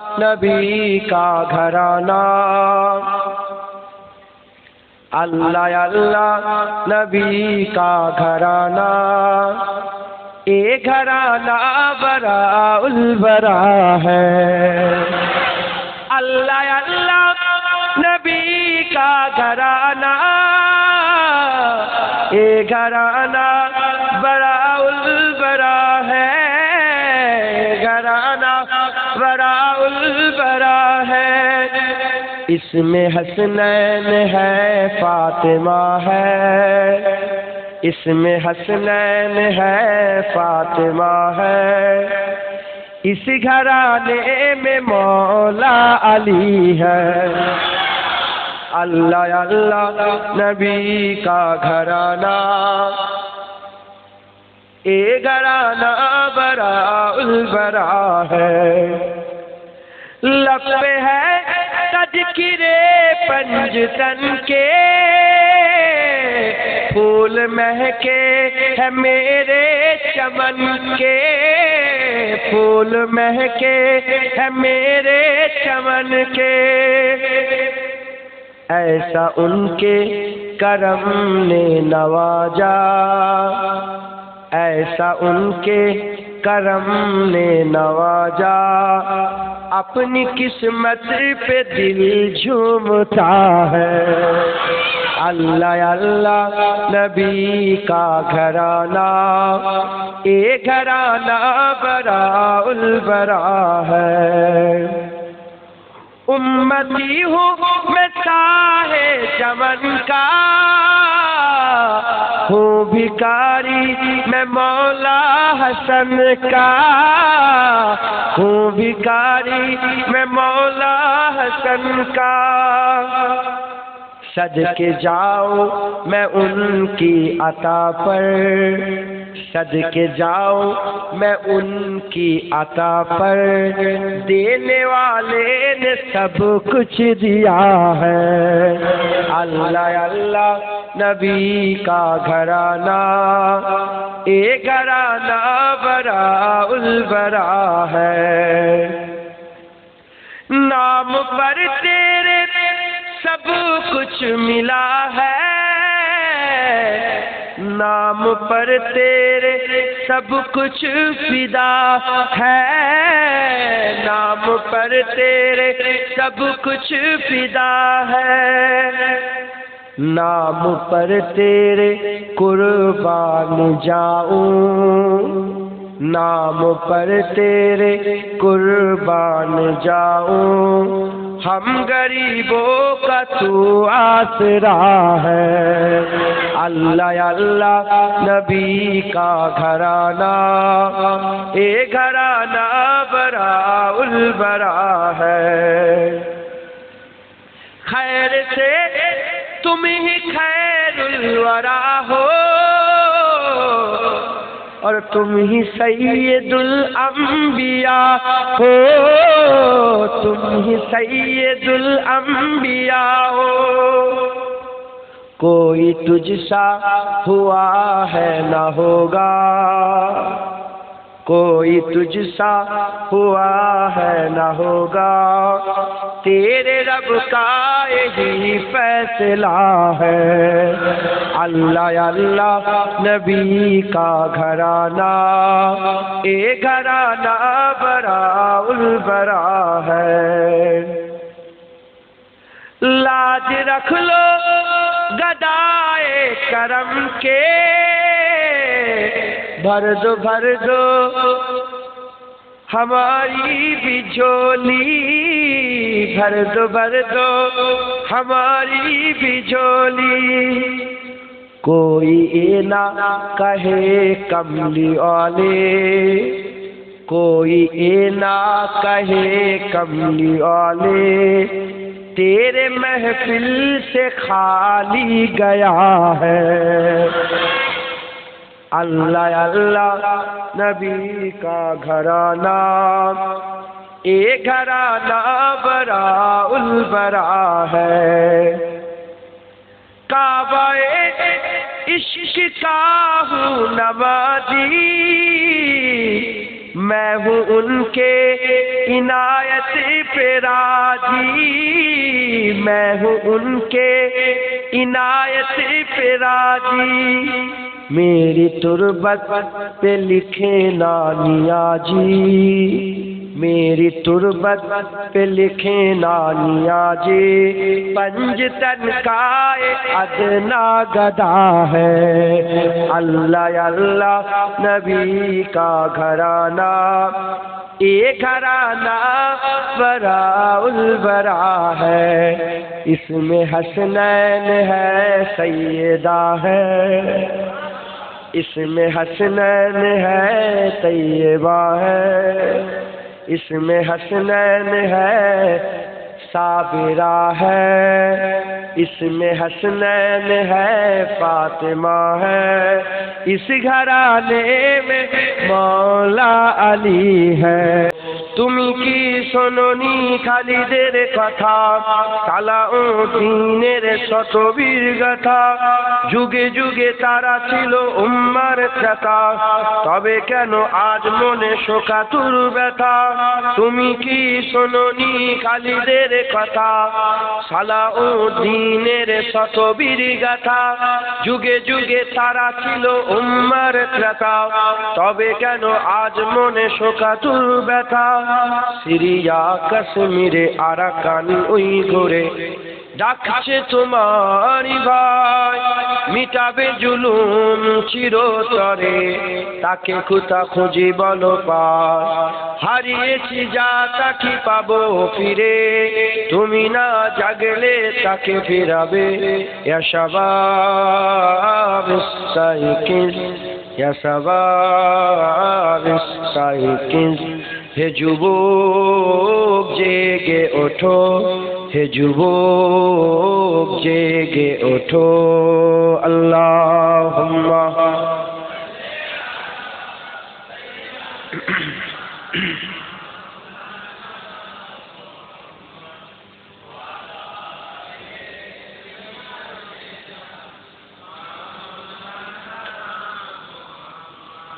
نبی کا گھرانہ۔ اللہ اللہ، نبی کا گھرانہ۔ اے گھرانہ برا البرا ہے۔ اللہ اللہ، نبی کا گھرانہ۔ اے گھرانہ بڑا البرا ہے۔ اس میں حسنین ہے، فاطمہ ہے۔ اس میں حسنین ہے، فاطمہ ہے۔ اس گھرانے میں مولا علی ہے۔ اللہ اللہ، نبی کا گھرانہ۔ اے گھرانہ برا البرا ہے۔ لب ہے تذکرے پنجتن کے۔ پھول مہکے ہے میرے چمن کے۔ پھول مہکے ہے میرے چمن کے۔ ایسا ان کے کرم نے نوازا۔ ایسا ان کے کرم نے نوازا، اپنی قسمت پہ دل جھومتا ہے۔ اللہ اللہ، نبی کا گھرانہ، اے گھرانہ برا البرا ہے۔ امتی ہوں میں ساہے چمن کا ہوں بھکاری، میں مولا حسن کا۔ ہوں بھکاری، میں مولا حسن کا۔ سج کے جاؤ، میں ان کی عطا پر۔ سج کے جاؤ، میں ان کی عطا پر۔ دینے والے نے سب کچھ دیا ہے۔ اللہ اللہ۔ نبی کا گھرانہ، اے گھرانہ، برا البرا ہے۔ نام پر تیرے سب کچھ ملا ہے۔ نام پر تیرے سب کچھ فدا ہے۔ نام پر تیرے سب کچھ فدا ہے۔ نام پر تیرے قربان جاؤں۔ نام پر تیرے قربان جاؤں۔ ہم غریبوں کا تو آسرا ہے۔ اللہ اللہ نبی کا گھرانہ۔ اے گھرانہ برا البرا ہے۔ خیر سے تم ہی خیر الورا ہو۔ اور تم ہی سید الانبیاء ہو۔ تم ہی سید الانبیاء ہو۔ کوئی تجھ سا ہوا ہے نہ ہوگا۔ کوئی تجھ سا ہوا ہے نہ ہوگا۔ تیرے رب کا یہی فیصلہ ہے۔ اللہ اللہ، نبی کا گھرانہ۔ اے گھرانہ برا البرا ہے۔ لاج رکھ لو گدائے کرم کے۔ بھر دو بھر دو۔ ہماری بھی جھولی۔ بھر دو بھر دو۔ ہماری بھی جھولی۔ کوئی اے نہ کہے کملی والے۔ کوئی اے نہ کہے کملی والے۔ تیرے محفل سے خالی گیا ہے۔ اللہ اللہ نبی کا گھرانہ، اے گھرانہ برا البرا ہے۔ کعبہ عشق کا ہوں نمازی، میں ہوں ان کے عنایت پہ راضی۔ میں ہوں ان کے عنایت پہ راضی۔ میری تربت پہ لکھے نانیا جی میری تربت پہ لکھے نانیا جی پنج تن کا ادنا گدا ہے۔ اللہ اللہ، نبی کا گھرانہ۔ یہ گھرانہ برا البرا ہے۔ اس میں حسنین ہے، سیدہ ہے۔ اس میں حسنین ہے، طیبہ ہے۔ اس میں حسنین ہے، صابرہ ہے۔ اس میں حسنین ہے، فاطمہ ہے۔ اس گھرانے میں مولا علی ہے۔ তুমি কি শোনি খালিদের কথা? কালা ও দিনের শতবীর গাথা। যুগে যুগে তারা ছিল উম্মার খ্যাতা। তবে কেন আজ মনে শোকাতুর ব্যথা? তুমি কি শোনি খালিদের কথা? সালা ও দিনের শতবীর গাথা। যুগে যুগে তারা ছিল উম্মার খ্যাতা। তবে কেন আজ মনে শোকাতুর ব্যথা? সিরিয়া কাশ্মীরে আরাকান ওই ঘরে। ডাকছে তোমারি ভাই, মিটাবে জুলুম চিরতরে। তাকে কোথা খুঁজি বলো পায় হারিয়েছি যা তাকে পাবো ফিরে। তুমি না জাগলে তাকে ফিরাবে। ইয়াশাবাব সাইকিন হে যুবক জেগে ওঠো। হে যুবক জেগে ওঠো। আল্লাহ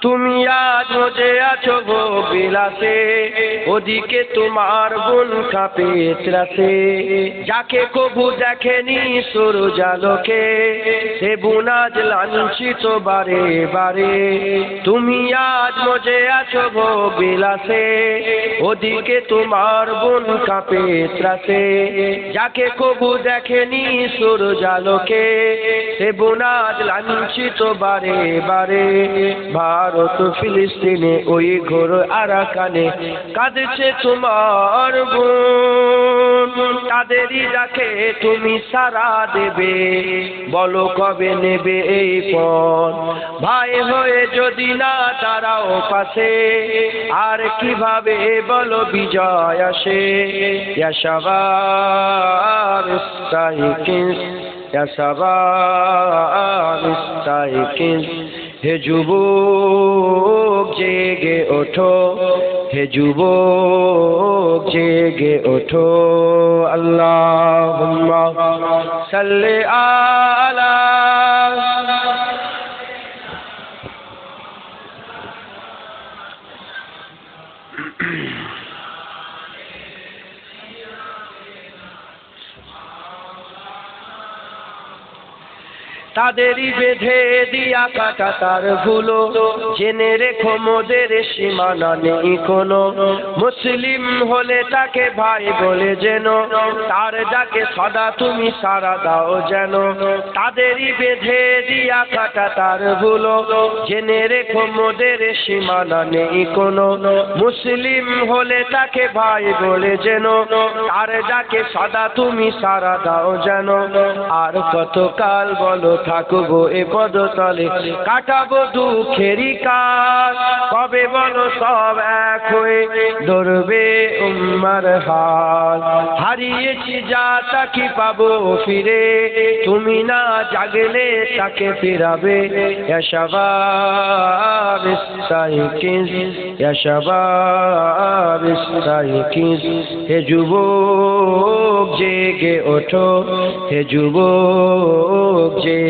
তুমি আজ মজে আছো গো বিলাসে, ওদিকে তোমার বোন কাঁপে ত্রাসে যাকে কবু দেখেনি সরু জালকে সে বোন আজ লাঞ্ছিত বারে বারে। তুমি আজ মজে আছো গো বিলাসে, ওদিকে তোমার বোন কাঁপে ত্রাসে যাকে কবু দেখেনি সরু জালকে সে বোন আজ লাঞ্ছিত বারে বারে। ভারত ফিলিস্তিনে ওই ঘোর আরাকানে কাঁদছে তোমার বোন তাদেরই ডাকে তুমি সারা দেবে। বলো কবে নেবে এই পণ ভাই হয়ে যদি না দাঁড়াও পাশে, আর কীভাবে বলো বিজয় আসে? ইয়াশাবার ইস্তাইকিন ইয়াশাবার ইস্তাইকিন। হে যুবক জেগে ওঠো হে যুবক জেগে ওঠো আল্লাহ সাল্লে আলা তাদেরই বেঁধে দিয়া কাটা তার ভুলো জেনে রেখো মোদের সীমানা নেই কোনো। মুসলিম হলে তাকে ভাই বলে যেন তার ডাকে সদা তুমি সারা দাও যেন। তাদেরই বেঁধে দিয়া কাটা তার ভুলো জেনে রেখো মোদের সীমানা নেই কোনো। মুসলিম হলে তাকে ভাই বলে যেন তার ডাকে সদা তুমি সারা দাও যেন। আর কতকাল বলো থাকব এ পদতলে। কাটাবো দুঃখেরই কাজ, কবে বলো সব এক হয়ে ধরবে উম্মার হাল। হারিয়েছি যা তাকে পাবো ফিরে, তুমি না জাগলে তাকে ফিরাবে। ইস্তাইকিন হে যুবক, জেগে ওঠো। হে যুবক, জেগে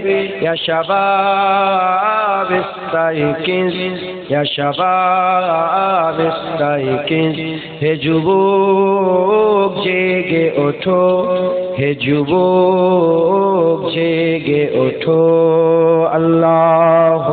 ইয়া শাবাব ইস্তাইকিজ ইয়া শাবাব ইস্তাইকিজ হে যুবক জেগে ওঠো হে যুবক জেগে ওঠো আল্লাহ